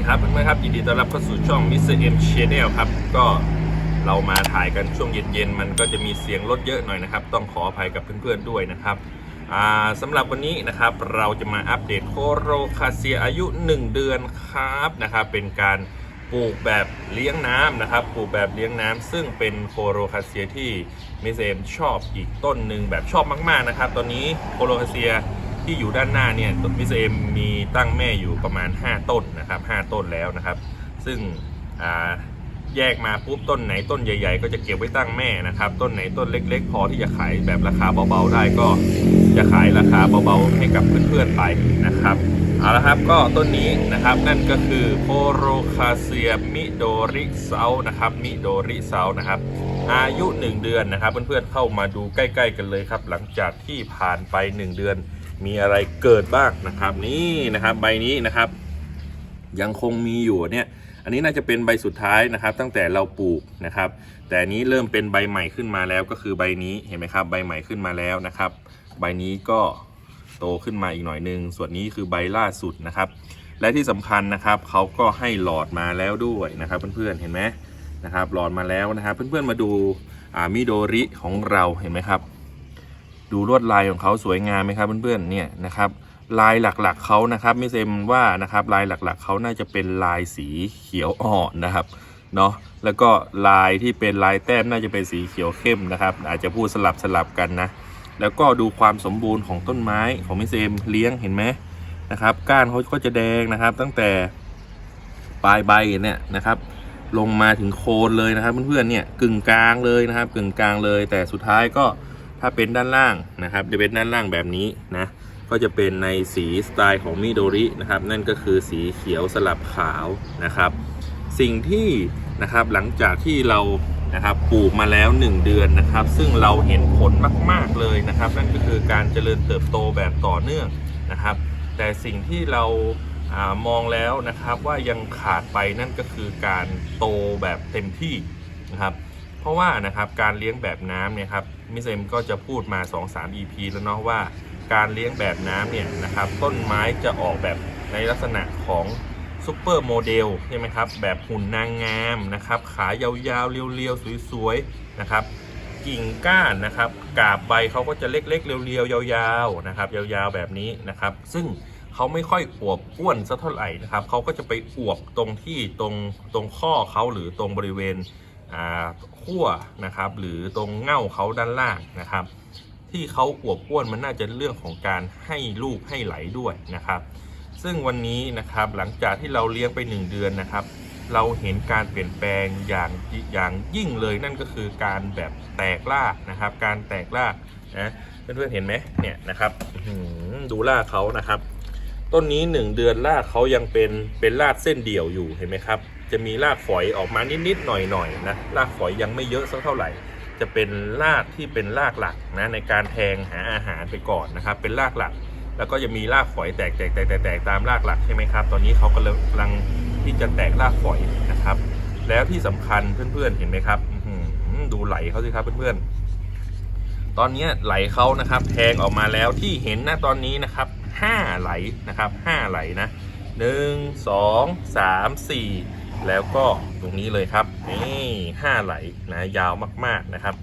ดีครับเพื่อนๆครับยินดีต้อนรับเข้าสู่ช่อง Mr. M Channel ครับ ก็เรามาถ่ายกันช่วงเย็นๆ มันก็จะมีเสียงรถเยอะหน่อยนะครับ ต้องขออภัยกับเพื่อนๆด้วยนะครับสำหรับวันนี้นะครับเราจะมาอัปเดตโคโรคาเซียอายุ 1 เดือนครับนะครับ เป็นการปลูกแบบเลี้ยงน้ำนะครับ ปลูกแบบเลี้ยงน้ำซึ่งเป็นโคโรคาเซียที่มิเอมชอบอีกต้นหนึ่งแบบชอบมากๆนะครับ ตอนนี้โคโรคาเซีย ที่อยู่ด้านหน้าเนี่ยมิสเอ็มมีตั้งแม่อยู่ประมาณ 5 ต้นนะครับ5ต้นแล้วนะครับ ซึ่งแยกมาปุ๊บต้นไหนต้นใหญ่ ๆ ก็จะเก็บไว้ตั้งแม่นะครับ ต้นไหนต้นเล็ก ๆ พอที่จะขายแบบราคาเบาๆได้ก็จะขายราคาเบาๆให้กับเพื่อนๆไปนะครับเอาละครับก็ต้นนี้นะครับนั่นก็คือโคโรคาเซียมิโดริเซานะครับมิโดริเซานะครับ อายุ 1 เดือนนะครับ เพื่อนๆเข้ามาดูใกล้ ๆ กันเลยครับ หลังจากที่ผ่านไป 1 เดือน มีอะไรเกิดบ้างนะครับนี่นะครับใบนี้นะครับ ยังคงมีอยู่เนี่ยอันนี้น่าจะเป็นใบสุดท้ายนะครับ ตั้งแต่เราปลูกนะครับ แต่อันนี้เริ่มเป็นใบใหม่ขึ้นมาแล้วก็คือใบนี้เห็นไหมครับ ใบใหม่ขึ้นมาแล้วนะครับ ใบนี้ก็โตขึ้นมาอีกหน่อยนึงส่วนนี้คือใบล่าสุดนะครับ และที่สำคัญนะครับเขาก็ให้หลอดมาแล้วด้วยนะครับ เพื่อนๆเห็นไหมนะครับหลอดมาแล้วนะครับ เพื่อนๆมาดูอ่ามิโดริของเราเห็นไหมครับ ดูลวดลายของเขาสวยงามไหมครับเพื่อนๆเนี่ยนะครับลายหลักๆเขานะครับม่เซมว่านะครับลายหลักๆเขาน่าจะเป็นลายสีเขียวอ่อนนะครับเนาะแล้วก็ลายที่เป็นลายแต้มน่าจะเป็นสีเขียวเข้มนะครับ อาจจะพูดสลับสลับกันนะแล้วก็ดูความสมบูรณ์ของต้นไม้ของมิเซมเลี้ยงเห็นไหมนะครับ ก้านเขาก็จะแดงนะครับ ตั้งแต่ปลายใบเนี่ยนะครับ ลงมาถึงโคนเลยนะครับเพื่อนๆเนี่ยกึ่งกลางเลยนะครับ กึ่งกลางเลย แต่สุดท้ายก็ ถ้าเป็นด้านล่างนะครับจะเป็นด้านล่างแบบนี้นะก็จะเป็นในสีสไตล์ของมิโดรินะครับนั่นก็คือสีเขียวสลับขาวนะครับ สิ่งที่นะครับหลังจากที่เรานะครับปลูกมาแล้ว 1 เดือนนะครับ ซึ่งเราเห็นผลมาก ๆเลยนะครับ นั่นก็คือการเจริญเติบโตแบบต่อเนื่องนะครับ แต่สิ่งที่เราอามองแล้วนะครับว่ายังขาดไปนั่นก็คือการโตแบบเต็มที่นะครับ เพราะว่านะครับการเลี้ยงแบบน้ำเนี่ยครับมิสเซมก็จะพูดมา 2-3 EP แล้วเนาะว่า การเลี้ยงแบบน้ำเนี่ยนะครับต้นไม้จะออกแบบในลักษณะของซูเปอร์โมเดลใช่ไหมครับแบบหุ่นนางงามนะครับขายาวๆ เรียวๆ สวยๆนะครับกิ่งก้านนะครับกาบใบเขาก็จะเล็กๆ เรียวๆ ยาวๆนะครับยาวๆ แบบนี้นะครับซึ่งเขาไม่ค่อยอวบอ้วนสักเท่าไหร่นะครับเขาก็จะไปอวบตรงที่ตรงตรงข้อเขาหรือตรงบริเวณ ขั้วนะครับหรือตรงเง่าเขาด้านล่างนะครับ ที่เขาอวบอ้วนมันน่าจะเรื่องของการให้ลูกให้ไหลด้วยนะครับ ซึ่งวันนี้นะครับหลังจากที่เราเลี้ยงไป 1 เดือนนะครับ เราเห็นการเปลี่ยนแปลงอย่างอย่างยิ่งเลยนั่นก็คือการแบบแตกรานะครับ การแตกรานะเพื่อนๆเห็นไหมเนี่ยนะครับดูราเขานะครับ ต้นนี้ 1 เดือนราเขายังเป็นเป็นรากเส้นเดี่ยวอยู่เห็นไหมครับ จะมีรากฝอยออกมานิดๆหน่อยๆนะรากฝอยยังไม่เยอะสักเท่าไหร่ จะเป็นรากที่เป็นรากหลักนะในการแทงหาอาหารไปก่อนนะครับ เป็นรากหลัก แล้วก็จะมีรากฝอยแตกแตกแตกแตกตามรากหลักใช่ไหมครับ ตอนนี้เขากำลังที่จะแตกรากฝอยนะครับ แล้วที่สำคัญเพื่อนๆเห็นไหมครับดูไหลเขาสิครับเพื่อนๆ ตอนนี้ไหลเขานะครับแทงออกมาแล้วที่เห็นนะตอนนี้นะครับห้าไหลนะครับห้าไหลนะหนึ่งสองสามสี่ แล้วก็ตรงนี้เลยครับนี่ห้าไหลนะยาวมากๆนะครับ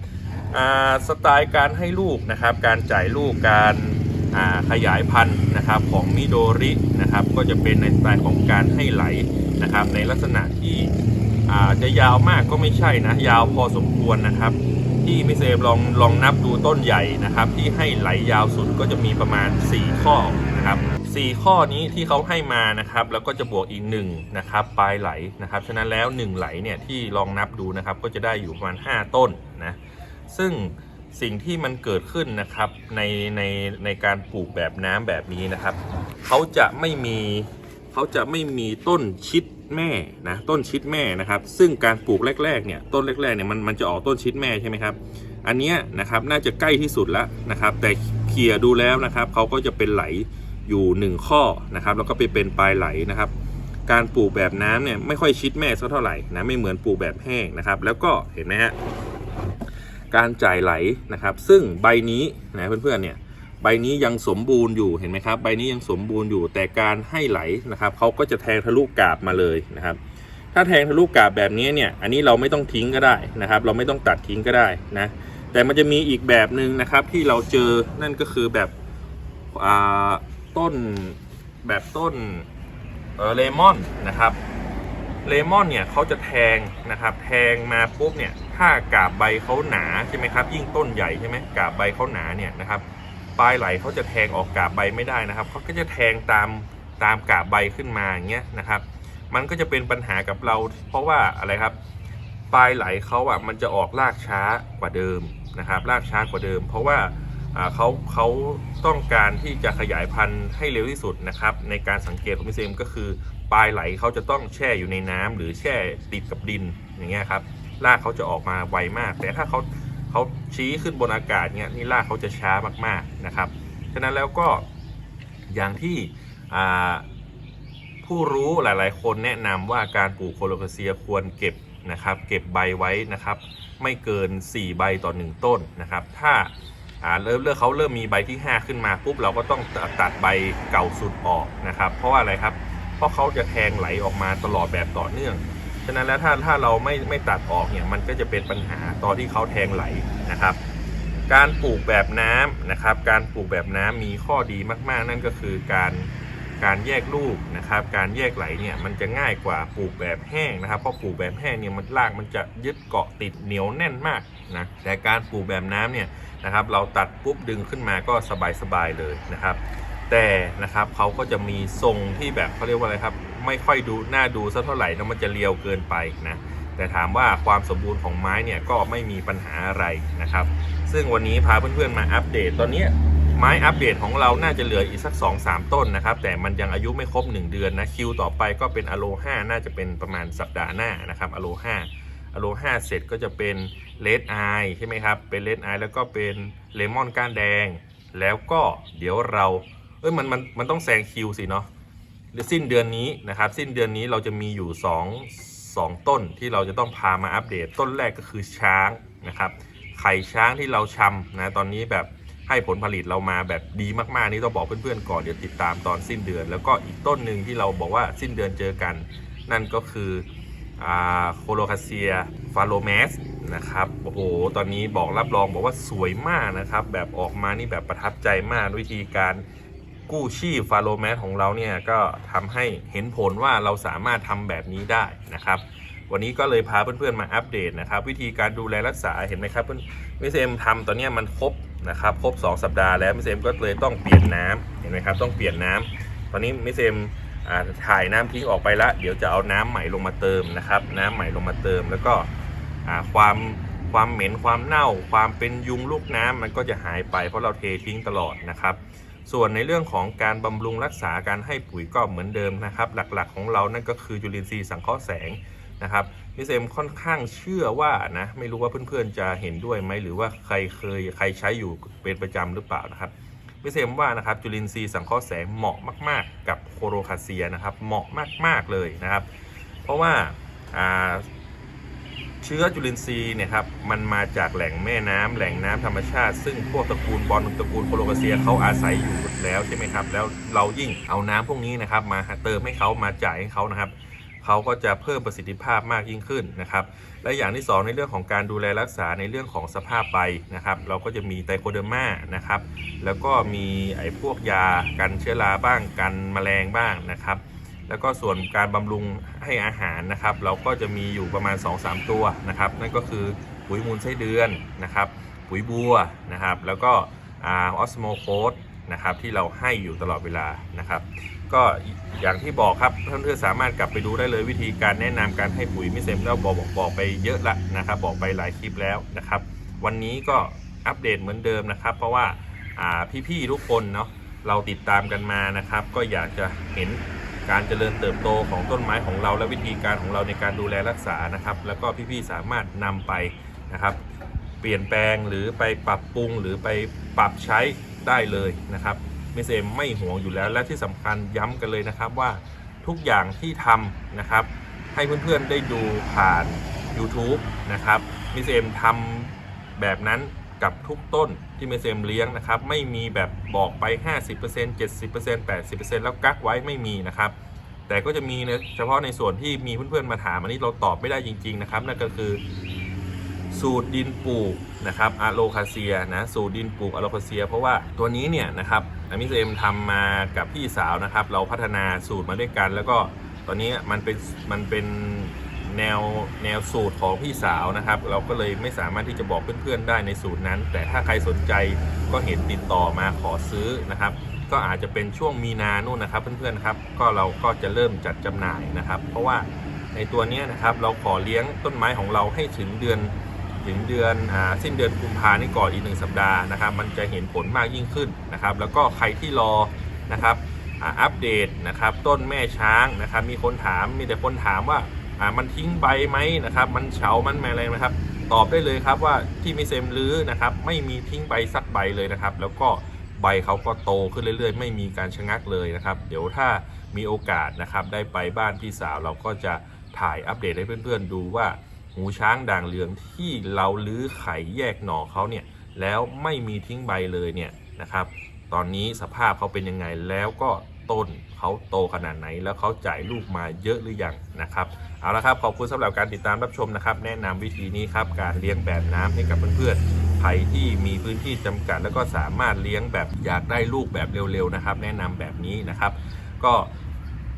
สไตล์การให้ลูกนะครับ การจ่ายลูกการาขยายพันธุ์นะครับของมิโดรินะครับ ก็จะเป็นในสไตล์ของการให้ไหลนะครับ ในลักษณะที่จะยาวมากก็ไม่ใช่นะ ยาวพอสมควรนะครับ ที่มิเซฟลองลองนับดูต้นใหญ่นะครับ ที่ให้ไหลยาวสุดก็จะมีประมาณ 4 ข้อนะครับ 4 ข้อนี้ที่เขาให้มานะครับ แล้วก็จะบวกอีก1นะครับปลายไหลนะครับ ฉะนั้นแล้ว 1 ไหลเนี่ยที่ลองนับดูนะครับ ก็จะได้อยู่ประมาณ 5 ต้นนะซึ่งสิ่งที่มันเกิดขึ้นนะครับในในในการปลูกแบบน้ำแบบนี้นะครับเขาจะไม่มีเขาจะไม่มีต้นชิดแม่นะต้นชิดแม่นะครับ ซึ่งการปลูกแรกๆเนี่ยต้นแรกๆเนี่ยมันมันจะออกต้นชิดแม่ใช่ไหมครับ อันเนี้ยนะครับน่าจะใกล้ที่สุดแล้วนะครับ แต่เคลียดูแล้วนะครับเขาก็จะเป็นไหล อยู่ 1 ข้อนะครับแล้วก็ไปเป็นปลายไหลนะครับ การปลูกแบบน้ำเนี่ยไม่ค่อยชิดแม่สักเท่าไหร่นะไม่เหมือนปลูกแบบแห้งนะครับ แล้วก็เห็นไหมฮะการจ่ายไหลนะครับ ซึ่งใบนี้นะเพื่อนๆเนี่ยใบนี้ยังสมบูรณ์อยู่เห็นไหมครับ ใบนี้ยังสมบูรณ์อยู่แต่การให้ไหลนะครับเขาก็จะแทงทะลุกาบมาเลยนะครับ ถ้าแทงทะลุกาบแบบนี้เนี่ยอันนี้เราไม่ต้องทิ้งก็ได้นะครับ เราไม่ต้องตัดทิ้งก็ได้นะแต่มันจะมีอีกแบบหนึ่งนะครับที่เราเจอนั่นก็คือแบบอ่า ต้นแบบต้นเลมอนนะครับเลมอนเนี่ยเขาจะแทงนะครับ แทงมาปุ๊บเนี่ยถ้ากาบใบเขาหนาใช่ไหมครับ ยิ่งต้นใหญ่ใช่ไหมกาบใบเขาหนาเนี่ยนะครับปลายไหลเขาจะแทงออกกาบใบไม่ได้นะครับเขาก็จะแทงตามตามกาบใบขึ้นมาอย่างเงี้ยนะครับ มันก็จะเป็นปัญหากับเรา เพราะว่าอะไรครับ ปลายไหลเขาอะมันจะออกรากช้ากว่าเดิมนะครับรากช้ากว่าเดิม เพราะว่า เขาเขาต้องการที่จะขยายพันธุ์ให้เร็วที่สุดนะครับ ในการสังเกตของมิสเซมก็คือปลายไหลเขาจะต้องแช่อยู่ในน้ำหรือแช่ติดกับดินอย่างเงี้ยครับรากเขาจะออกมาไวมาก แต่ถ้าเขาเขาชี้ขึ้นบนอากาศเนี่ยนี่รากเขาจะช้ามากๆนะครับฉะนั้นแล้วก็อย่างที่ผู้รู้หลายๆ คนแนะนำว่าการปลูกโคโลคาเซียควรเก็บนะครับ เก็บใบไว้นะครับ ไม่เกิน 4 ใบต่อ 1 ต้นนะครับ ถ้า อ่าเริ่มเลือกเขาเริ่มมีใบที่ 5 ขึ้นมาปุ๊บเราก็ต้องตัดใบเก่าสุดออกนะครับ เพราะว่าอะไรครับ เพราะเขาจะแทงไหลออกมาตลอดแบบต่อเนื่อง ฉะนั้นแล้วถ้าถ้าเราไม่ไม่ตัดออกเนี่ยมันก็จะเป็นปัญหาตอนที่เขาแทงไหลนะครับ การปลูกแบบน้ำนะครับ การปลูกแบบน้ำมีข้อดีมากๆ นั่นก็คือการ การแยกลูกนะครับ การแยกไหลเนี่ยมันจะง่ายกว่าปลูกแบบแห้งนะครับ เพราะปลูกแบบแห้งเนี่ยมันรากมันจะยึดเกาะติดเหนียวแน่นมากนะ แต่การปลูกแบบน้ำเนี่ยนะครับ เราตัดปุ๊บดึงขึ้นมาก็สบายๆเลยนะครับ แต่นะครับเขาก็จะมีทรงที่แบบเขาเรียกว่าอะไรครับ ไม่ค่อยดูน่าดูสักเท่าไหร่นะมันจะเรียวเกินไปนะแต่ถามว่าความสมบูรณ์ของไม้เนี่ยก็ไม่มีปัญหาอะไรนะครับ ซึ่งวันนี้พาเพื่อนๆมาอัปเดตตอนนี้ ไม้อัปเดตของเราน่าจะเหลืออีกสัก 2-3 ต้นนะครับ แต่มันยังอายุไม่ครบ 1 เดือนนะคิวต่อไปก็เป็นอโล5น่าจะเป็นประมาณสัปดาห์หน้านะครับอโล5อโล5เสร็จก็จะเป็นเลดไอใช่ไหมครับ เป็นเลดไอแล้วก็เป็นเลมอนก้านแดง แล้วก็เดี๋ยวเราเอ้ยมันมันมันต้องแซงคิวสิเนาะหรือสิ้นเดือนนี้นะครับสิ้นเดือนนี้เราจะมีอยู่ 2 2 ต้นที่เราจะต้องพามาอัปเดตต้นแรกก็คือช้างนะครับไข่ช้างที่เราชำนะตอนนี้แบบ ให้ผลผลิตเรามาแบบดีมากๆ นี่ต้องบอกเพื่อนๆก่อนเดี๋ยวติดตามตอนสิ้นเดือน แล้วก็อีกต้นหนึ่งที่เราบอกว่าสิ้นเดือนเจอกัน นั่นก็คือโคโลคาเซียฟาโลเมสนะครับโอ้โหตอนนี้บอกรับรองบอกว่าสวยมากนะครับ แบบออกมานี่แบบประทับใจมากวิธีการกู้ชีพฟาโลแมสของเราเนี่ยก็ทำให้เห็นผลว่าเราสามารถทำแบบนี้ได้นะครับ วันนี้ก็เลยพาเพื่อนๆมาอัปเดตนะครับ วิธีการดูแลรักษาเห็นไหมครับเพื่อนมิเอ็มทำตอนนี้มันครบ นะครับครบ 2 สัปดาห์แล้วมิเอ็มก็เลยต้องเปลี่ยนน้ำเห็นไหมครับต้องเปลี่ยนน้ำตอนนี้มิเอ็มถ่ายน้ำทิ้งออกไปละเดี๋ยวจะเอาน้ำใหม่ลงมาเติมนะครับ น้ำใหม่ลงมาเติม แล้วก็ความความเหม็นความเน่า ความเป็นยุงลูกน้ำมันก็จะหายไปเพราะเราเททิ้งตลอดนะครับ ส่วนในเรื่องของการบำรุงรักษาการให้ปุ๋ยก็เหมือนเดิมนะครับ หลักๆของเรานั่นก็คือจุลินทรีย์สังเคราะห์แสงนะครับ มิเซมค่อนข้างเชื่อว่านะ ไม่รู้ว่าเพื่อนๆจะเห็นด้วยไหมหรือว่าใครเคยใครใช้อยู่เป็นประจำหรือเปล่านะครับมิเซมว่านะครับจุลินทรีย์สังเคราะห์แสงเหมาะมาก ๆ กับโคโรคาเซียนะครับ เหมาะมากๆเลยนะครับ เพราะว่าเชื้อจุลินทรีย์เนี่ยครับมันมาจากแหล่งแม่น้ำแหล่งน้ำธรรมชาติ ซึ่งพวกตระกูลบอลตระกูลโคโลคาเซียเขาอาศัยอยู่แล้วใช่ไหมครับ แล้วเรายิ่งเอาน้ำพวกนี้นะครับมาเติมให้เขามาจ่ายให้เขานะครับ เขาก็จะเพิ่มประสิทธิภาพมากยิ่งขึ้นนะครับ และอย่างที่สองในเรื่องของการดูแลรักษาในเรื่องของสภาพใบนะครับ เราก็จะมีไตโคเดอร์มานะครับ แล้วก็มีไอ้พวกยากันเชื้อราบ้างกันแมลงบ้างนะครับ แล้วก็ส่วนการบำรุงให้อาหารนะครับ เราก็จะมีอยู่ประมาณ 2-3 ตัวนะครับ นั่นก็คือปุ๋ยมูลไส้เดือนนะครับ ปุ๋ยบัวนะครับ แล้วก็ออสโมโคสนะครับที่เราให้อยู่ตลอดเวลานะครับ ก็อย่างที่บอกครับเพื่อนสามารถกลับไปดูได้เลยวิธีการแนะนำการให้ปุ๋ยมิเซมแล้วบอกบอกบอกไปเยอะละนะครับ บอกไปหลายคลิปแล้วนะครับ วันนี้ก็อัปเดตเหมือนเดิมนะครับ เพราะว่าอ่าพี่ๆทุกคนเนาะเราติดตามกันมานะครับ ก็อยากจะเห็นการเจริญเติบโตของต้นไม้ของเราและวิธีการของเราในการดูแลรักษานะครับ แล้วก็พี่ๆสามารถนำไปนะครับ เปลี่ยนแปลงหรือไปปรับปรุงหรือไปปรับใช้ได้เลยนะครับ มสเอมไม่ห่วงอยู่แล้ว และที่สำคัญย้ำกันเลยนะครับว่าทุกอย่างที่ทำนะครับ ให้เพื่อนๆได้ดูผ่าน YouTube นะครับมิสเอมทำแบบนั้นกับทุกต้นที่เมเซมเลี้ยงนะครับ ไม่มีแบบบอกไป 50% 70% 80%แล้วกักไว้ไม่มีนะครับแต่ก็จะมีเฉพาะในส่วนที่มีเพื่อนๆมาถามอันนี้เราตอบไม่ได้จริง ๆนะครับ นั่นก็คือสูตรดินปลูกนะครับอะโลคาเซียนะสูตรดินปลูกอะโลคาเซีย เพราะว่าตัวนี้เนี่ยนะครับ อามิเซมทำมากับพี่สาวนะครับ เราพัฒนาสูตรมาด้วยกัน แล้วก็ตอนนี้มันเป็นมันเป็นแนวแนวสูตรของพี่สาวนะครับ เราก็เลยไม่สามารถที่จะบอกเพื่อนๆได้ในสูตรนั้น แต่ถ้าใครสนใจก็เห็นติดต่อมาขอซื้อนะครับ ก็อาจจะเป็นช่วงมีนานู่นนะครับ เพื่อนๆครับ ก็เราก็จะเริ่มจัดจำหน่ายนะครับ เพราะว่าในตัวนี้นะครับเราขอเลี้ยงต้นไม้ของเราให้ถึงเดือน ถึงเดือนอสิ้นเดือนกุมภานี่ก่อนอีกหนึ่งสัปดาห์นะครับ มันจะเห็นผลมากยิ่งขึ้นนะครับ แล้วก็ใครที่รอนะครับอ,อัปเดตนะครับ ต้นแม่ช้างนะครับ มีคนถามมีแต่คนถามว่ามันทิ้งใบไหมนะครับ มันเฉามันอะไรนะครับ ตอบได้เลยครับว่าที่มิเซมลื้อนะครับ ไม่มีทิ้งใบสักใบเลยนะครับ แล้วก็ใบเขาก็โตขึ้นเรื่อย ๆ ไม่มีการชะงักเลยนะครับ เดี๋ยวถ้ามีโอกาสนะครับ ได้ไปบ้านพี่สาวเราก็จะถ่ายอัปเดตให้เพื่อนๆดูว่า หูช้างด่างเหลืองที่เราลื้อไข่แยกหน่อเขาเนี่ยแล้วไม่มีทิ้งใบเลยเนี่ยนะครับ ตอนนี้สภาพเขาเป็นยังไงแล้วก็ต้นเขาโตขนาดไหน แล้วเขาจ่ายลูกมาเยอะหรือยังนะครับเอาละครับขอบคุณสำหรับการติดตามรับชมนะครับ แนะนำวิธีนี้ครับการเลี้ยงแบบน้ำให้กับเพื่อนๆใครที่มีพื้นที่จำกัด แล้วก็สามารถเลี้ยงแบบอยากได้ลูกแบบเร็วๆนะครับ แนะนำแบบนี้นะครับ ก็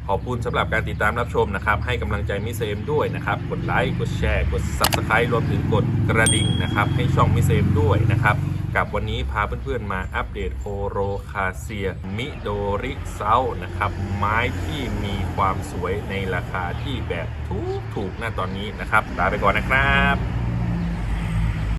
ขอบคุณสำหรับการติดตามรับชมนะครับ ให้กำลังใจมิเซมด้วยนะครับ กดไลค์ กดแชร์ กด Subscribe รวมถึงกดกระดิ่งนะครับให้ช่องมิเซมด้วยนะครับ กับวันนี้พาเพื่อนๆมาอัปเดตโคโรคาเซีย มิโดริเซานะครับ ไม้ที่มีความสวยในราคาที่แบบถูกๆณตอนนี้นะครับลาไปก่อนนะครับ